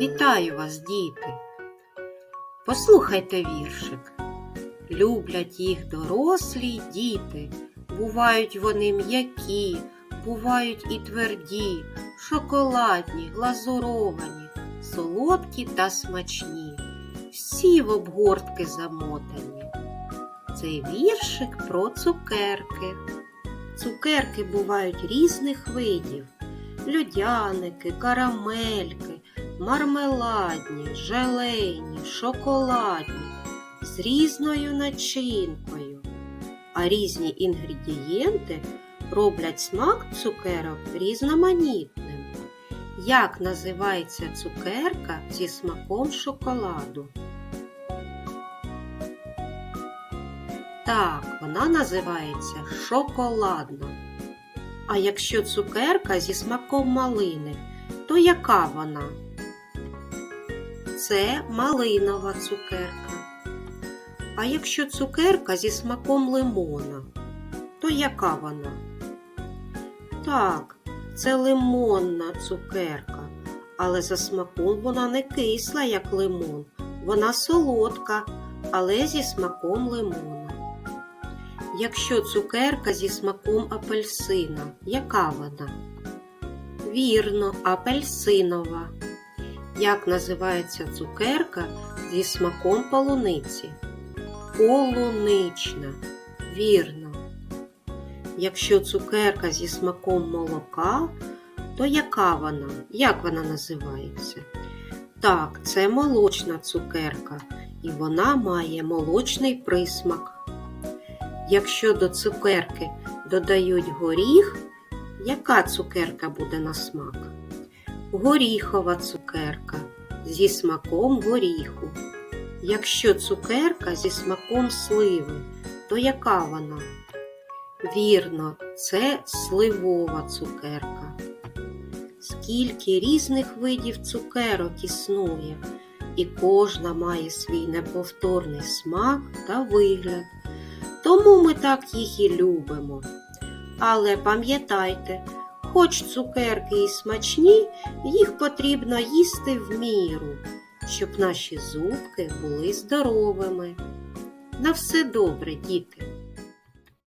Вітаю вас, діти! Послухайте віршик. Люблять їх дорослі й діти. Бувають вони м'які, бувають і тверді, шоколадні, глазуровані, солодкі та смачні, всі в обгортки замотані. Цей віршик про цукерки. Цукерки бувають різних видів: льодяники, карамельки, мармеладні, желейні, шоколадні, з різною начинкою. А різні інгредієнти роблять смак цукерок різноманітним. Як називається цукерка зі смаком шоколаду? Так, вона називається шоколадна. А якщо цукерка зі смаком малини, то яка вона? Це малинова цукерка. А якщо цукерка зі смаком лимона, то яка вона? Так, це лимонна цукерка, але за смаком вона не кисла, як лимон. Вона солодка, але зі смаком лимона. Якщо цукерка зі смаком апельсина, яка вона? Вірно, апельсинова. Як називається цукерка зі смаком полуниці? Полунична. Вірно. Якщо цукерка зі смаком молока, то яка вона? Як вона називається? Так, це молочна цукерка, і вона має молочний присмак. Якщо до цукерки додають горіх, яка цукерка буде на смак? Горіхова цукерка зі смаком горіху. Якщо цукерка зі смаком сливи, то яка вона? Вірно, це сливова цукерка. Скільки різних видів цукерок існує, і кожна має свій неповторний смак та вигляд. Тому ми так їх і любимо. Але пам'ятайте, хоч цукерки і смачні, їх потрібно їсти в міру, щоб наші зубки були здоровими. На все добре, діти!